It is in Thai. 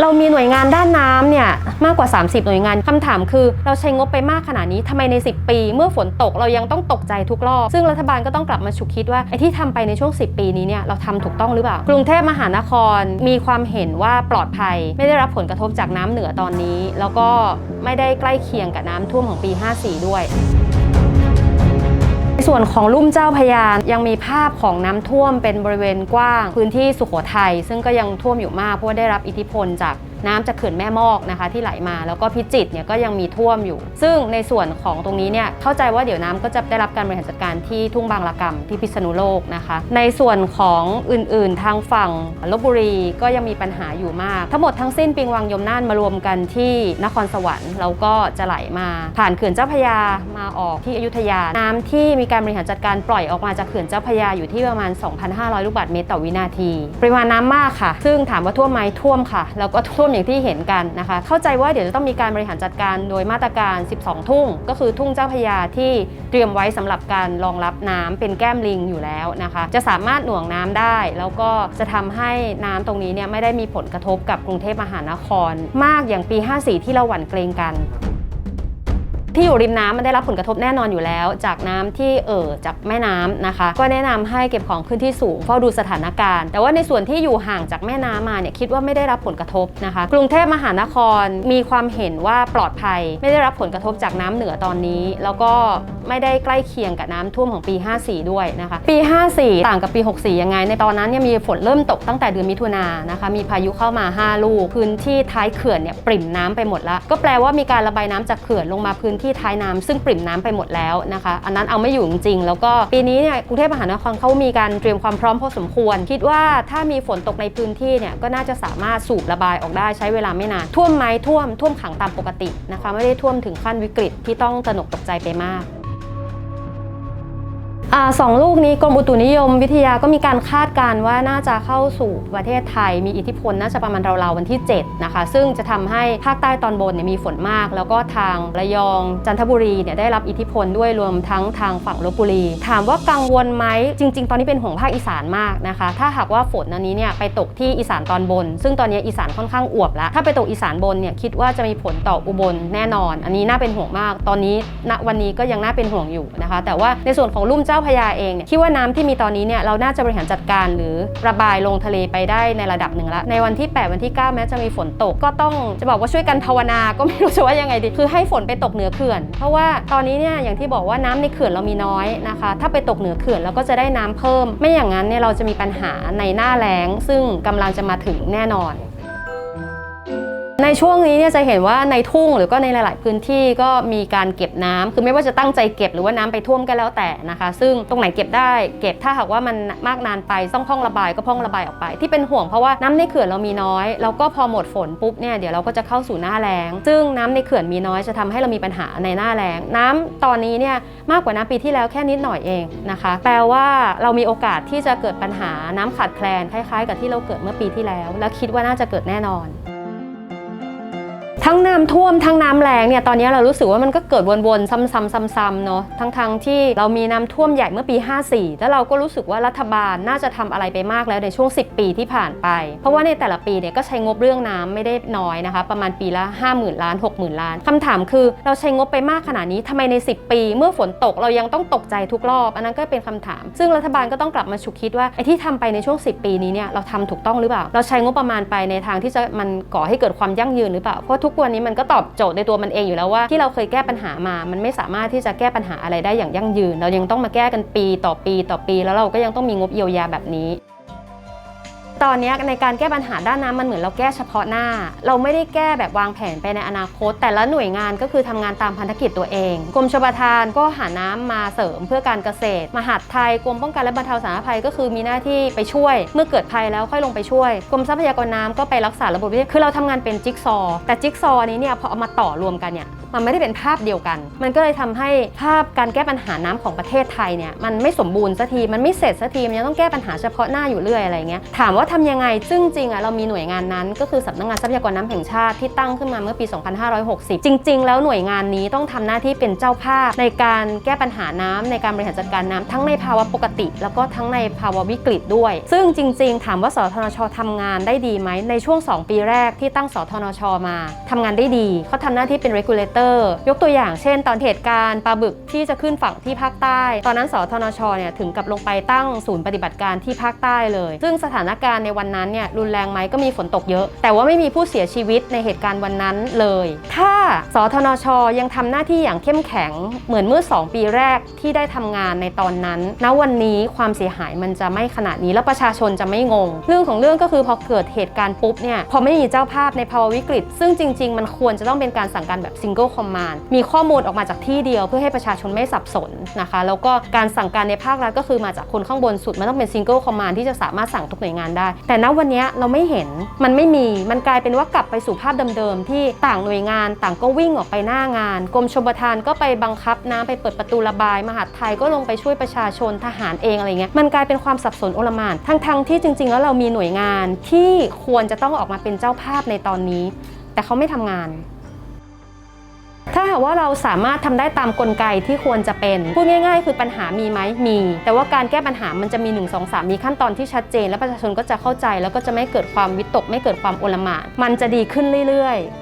เรามีหน่วยงานด้านน้ำเนี่ยมากกว่า 30 หน่วยงานคำถามคือ เราใช้งบไปมากขนาดนี้ทำไมใน 10 ปี เมื่อฝนตกเรายังต้องตกใจทุกรอบ ซึ่งรัฐบาลก็ต้องกลับมาฉุกคิดว่าไอ้ที่ทำไปในช่วง 10 ปีนี้เนี่ยเราทำถูกต้องหรือเปล่า กรุงเทพมหานครมีความเห็นว่าปลอดภัย ไม่ได้รับผลกระทบจากน้ำเหนือตอนนี้ แล้วก็ไม่ได้ใกล้เคียงกับน้ำท่วมของปี 54 ด้วย ส่วนของลุ่มเจ้าพยานยังมีภาพของน้ำท่วมเป็นบริเวณกว้าง พื้นที่สุโขทัยซึ่งก็ยังท่วมอยู่มากเพราะได้รับอิทธิพลจาก น้ำจากเขื่อนแม่มอกนะคะที่ไหลมา แล้วก็พิจิตรเนี่ยก็ยังมีท่วมอยู่ ซึ่งในส่วนของตรงนี้เนี่ยเข้าใจว่าเดี๋ยวน้ำก็จะได้รับการบริหารจัดการที่ทุ่งบางละกำที่พิษณุโลกนะคะ ในส่วนของอื่นๆ ทางฝั่งลบบุรีก็ยังมีปัญหาอยู่มาก ทั้งหมดทั้งสิ้นปิงวังยมน่านมารวมกันที่นครสวรรค์แล้วก็จะไหลมา ผ่านเขื่อนเจ้าพยามาออกที่อยุธยา น้ำที่มีการบริหารจัดการปล่อยออกมาจากเขื่อนเจ้าพยาอยู่ที่ประมาณ 2,500 ลูกบาศก์เมตรต่อวินาที ปริมาณน้ำมากค่ะ ซึ่งถามว่าท่วมไหมท่วมค่ะ แล้วก็ท่วมอย่างที่เห็นกันนะคะ เข้าใจว่าเดี๋ยวจะต้องมีการบริหารจัดการโดยมาตรการ 12 ทุ่ง ก็คือทุ่งเจ้าพยาที่เตรียมไว้สำหรับการรองรับน้ำเป็นแก้มลิงอยู่แล้วนะคะ จะสามารถหน่วงน้ำได้ แล้วก็จะทำให้น้ำตรงนี้เนี่ยไม่ได้มีผลกระทบกับกรุงเทพมหานคร มากอย่างปี 54 ที่เราหวั่นเกรงกัน ที่อยู่ริมน้ำมันได้รับผลกระทบแน่นอนอยู่แล้ว จากน้ำที่เอ่อจากแม่น้ำนะคะ ก็แนะนำให้เก็บของขึ้นที่สูงเฝ้าดูสถานการณ์ แต่ว่าในส่วนที่อยู่ห่างจากแม่น้ำมาเนี่ยคิดว่าไม่ได้รับผลกระทบนะคะ กรุงเทพมหานครมีความเห็นว่าปลอดภัย ไม่ได้รับผลกระทบจากน้ำเหนือตอนนี้ แล้วก็ไม่ได้ใกล้เคียงกับน้ำท่วมของปี 54 ด้วยนะคะ ปี 54 ต่างกับปี 64 ยังไง ในตอนนั้นเนี่ยมีฝนเริ่มตกตั้งแต่เดือนมิถุนายนนะคะ มีพายุเข้ามา 5 ลูก พื้นที่ท้ายเขื่อนเนี่ยปริ่มน้ำไปหมดแล้วก็แปลว่ามีการระบายน้ำจากเขื่อนลงมาพื้นที่ท้ายน้ำซึ่งปริ่มน้ำไปหมดแล้วนะคะ อันนั้นเอาไม่อยู่จริงๆแล้วก็ปีนี้เนี่ยกรุงเทพมหานครเขามีการเตรียมความพร้อมพอสมควร คิดว่าถ้ามีฝนตกในพื้นที่เนี่ยก็น่าจะสามารถสูบระบายออกได้ใช้เวลาไม่นานท่วมไหมท่วมท่วมขังตามปกตินะคะ ไม่ได้ท่วมถึงขั้นวิกฤตที่ต้องตระหนกตกใจไปมาก สองลูกนี้กรมอุตุนิยมวิทยาก็มีการคาดการณ์ว่าน่าจะเข้าสู่ประเทศไทย มีอิทธิพลน่าจะประมาณราวๆวันที่ 7 นะคะ ซึ่งจะทำให้ภาคใต้ตอนบนเนี่ยมีฝนมาก แล้วก็ทางระยองจันทบุรีเนี่ยได้รับอิทธิพลด้วยรวมทั้งทางฝั่งลบบุรี ถามว่ากังวลไหมจริง ๆ ตอนนี้เป็นห่วงภาคอีสานมากนะคะ ถ้าหากว่าฝนอันนี้เนี่ยไปตกที่อีสานตอนบน ซึ่งตอนนี้อีสานค่อนข้างอวบแล้วถ้าไปตกอีสานบนเนี่ยคิดว่าจะมีผลต่ออุบลแน่นอน อันนี้น่าเป็นห่วงมาก ตอนนี้ณวันนี้ก็ยังน่าเป็นห่วงอยู่นะคะ แต่ว่าในส่วนของลุ่มเจ้าพระยาเองเนี่ยคิดว่าน้ำที่มีตอนนี้เนี่ยเราน่าจะบริหารจัดการหรือระบายลงทะเลไปได้ในระดับหนึ่งแล้วในวันที่ 8 วันที่ 9 แม้จะมีฝนตก ก็ต้องจะบอกว่าช่วยกันภาวนาก็ไม่รู้จะว่ายังไงดี คือให้ฝนไปตกเหนือเขื่อน เพราะว่าตอนนี้เนี่ยอย่างที่บอกว่าน้ำในเขื่อนเรามีน้อยนะคะ ถ้าไปตกเหนือเขื่อนเราก็จะได้น้ำเพิ่ม ไม่อย่างนั้นเนี่ยเราจะมีปัญหาในหน้าแล้ง ซึ่งกำลังจะมาถึงแน่นอน ในช่วงนี้เนี่ยจะเห็นว่าในทุ่งหรือก็ในหลาย ๆ พื้นที่ก็มีการเก็บน้ำคือไม่ว่าจะตั้งใจเก็บหรือว่าน้ำไปท่วมก็แล้วแต่นะคะ ซึ่งตรงไหนเก็บได้เก็บถ้าหากว่ามันมากนานไปต้องพ่องระบายก็พ่องระบายออกไป ที่เป็นห่วงเพราะว่าน้ำในเขื่อนเรามีน้อยแล้วก็พอหมดฝนปุ๊บเนี่ยเดี๋ยวเราก็จะเข้าสู่หน้าแล้ง ซึ่งน้ำในเขื่อนมีน้อยจะทำให้เรามีปัญหาในหน้าแล้ง น้ำตอนนี้เนี่ยมากกว่าน้ำปีที่แล้วแค่นิดหน่อยเองนะคะ แปลว่าเรามีโอกาสที่จะเกิดปัญหาน้ำขาดแคลนคล้าย ๆ กับที่เราเกิดเมื่อปีที่แล้ว และคิดว่าน่าจะเกิดแน่นอน ทั้งน้ำท่วมทั้งน้ำแรงเนี่ยตอนนี้เรารู้สึกว่ามันก็เกิดวนๆซ้ำๆๆๆเนาะทั้งๆที่เรามีน้ำท่วมใหญ่เมื่อปี 54 แล้วเราก็รู้สึกว่ารัฐบาลน่าจะทำอะไรไปมากแล้วในช่วง 10 ปีที่ผ่านไป เพราะว่าในแต่ละปีเนี่ยก็ใช้งบเรื่องน้ำไม่ได้น้อยนะคะ ประมาณปีละ 50,000 ล้าน 60,000 ล้านคำถามคือเราใช้งบไปมากขนาดนี้ทำไมใน 10 ปี เมื่อฝนตกเรายังต้องตกใจทุกรอบ อันนั้นก็เป็นคำถาม ซึ่งรัฐบาลก็ต้องกลับมาฉุกคิดว่าไอ้ที่ทำไปในช่วง 10 ปีนี้เนี่ยเราทำถูกต้องหรือเปล่า เราใช้งบประมาณไปในทางที่จะมันก่อให้เกิดความยั่งยืนหรือเปล่าเพราะทุกวันนี้มันก็ตอบโจทย์ในตัวมันเองอยู่แล้วว่าที่เราเคยแก้ปัญหามา มันไม่สามารถที่จะแก้ปัญหาอะไรได้อย่างยั่งยืน เรายังต้องมาแก้กันปีต่อปีต่อปี แล้วเราก็ยังต้องมีงบเยียวยาแบบนี้ ตอนนี้ในการแก้ปัญหาด้านน้ำมันเหมือนเราแก้เฉพาะหน้า เราไม่ได้แก้แบบวางแผนไปในอนาคต แต่ละหน่วยงานก็คือทำงานตามพันธกิจตัวเองกรมชลประทานก็หาน้ำมาเสริมเพื่อการเกษตร มหาดไทยกรมป้องกันและบรรเทาสาธารณภัยก็คือมีหน้าที่ไปช่วย เมื่อเกิดภัยแล้วค่อยลงไปช่วยกรมทรัพยากรน้ำก็ไปรักษาระบบนิเวศคือเราทำงานเป็นจิ๊กซอ แต่จิ๊กซอนี้เนี่ยพอเอามาต่อรวมกันเนี่ย มันไม่ได้เป็นภาพเดียวกัน มันก็เลยทำให้ภาพการแก้ปัญหาน้ำของประเทศไทยเนี่ยมันไม่สมบูรณ์สักทีมันไม่เสร็จสักทีมันยังต้องแก้ปัญหาเฉพาะหน้าอยู่เรื่อยอะไรเงี้ยถามว่าทำยังไงซึ่งจริงอะเรามีหน่วยงานนั้น ก็คือสำนักงานทรัพยากรน้ำแห่งชาติที่ตั้งขึ้นมาเมื่อปี 2560 จริง ๆ แล้วหน่วยงานนี้ต้องทำหน้าที่เป็นเจ้าภาพในการแก้ปัญหาน้ำในการบริหารจัดการน้ำทั้งในภาวะปกติ แล้วก็ทั้งในภาวะวิกฤตด้วย ซึ่งจริง ๆ ถามว่าสทนชทำงานได้ดีไหมในช่วง 2 ปีแรกที่ตั้งสทนชมาทำงานได้ดีเขาทำหน้าที่เป็น regulator ยกตัวอย่างเช่น ตอนเหตุการณ์ปลาบึกที่จะขึ้นฝั่งที่ภาคใต้ ตอนนั้นสทนชเนี่ยถึงกับลงไปตั้งศูนย์ปฏิบัติการที่ภาคใต้เลย ซึ่งสถานการณ์ในวันนั้นเนี่ยรุนแรงไหมก็มีฝนตกเยอะ แต่ว่าไม่มีผู้เสียชีวิตในเหตุการณ์วันนั้นเลย ถ้าสทนชยังทำหน้าที่อย่างเข้มแข็งเหมือนเมื่อ 2 ปีแรกที่ได้ทำงานในตอนนั้น ณ วันนี้ความเสียหายมันจะไม่ขนาดนี้แล้วประชาชนจะไม่งง เรื่องของเรื่องก็คือพอเกิดเหตุการณ์ปุ๊บเนี่ยพอไม่มีเจ้าภาพในภาวะวิกฤต ซึ่งจริง ๆ มันควรจะต้องเป็นการสั่งการแบบ single command มีข้อมูลออกมาจากที่เดียวเพื่อให้ประชาชนไม่สับสนนะคะ แล้วก็การสั่งการในภาครัฐก็คือมาจากคนข้างบนสุด มันต้องเป็น single command ที่จะสามารถสั่งทุกหน่วยงานได้ แต่ณวันนี้เราไม่เห็นมันไม่มีมันกลายเป็นว่ากลับไปสู่ภาพเดิมๆ ที่ต่างหน่วยงานต่างก็วิ่งออกไปหน้างาน กรมชลประทานก็ไปบังคับน้ำไปเปิดประตูระบาย มหาดไทยก็ลงไปช่วยประชาชนทหารเองอะไรเงี้ยมันกลายเป็นความสับสนโอลมานทั้งๆที่จริง ๆ แล้วเรามีหน่วยงานที่ควรจะต้องออกมาเป็นเจ้าภาพในตอนนี้ แต่เขาไม่ทำงาน ถ้าหากว่าเราสามารถทำได้ตามกลไกที่ควรจะเป็น พูดง่าย ๆ คือปัญหามีไหมมี แต่ว่าการแก้ปัญหามันจะมี 1 2 3 มีขั้นตอนที่ชัดเจน และประชาชนก็จะเข้าใจ แล้วก็จะไม่เกิดความวิตก ไม่เกิดความโอลหม่านมันจะดีขึ้นเรื่อย ๆ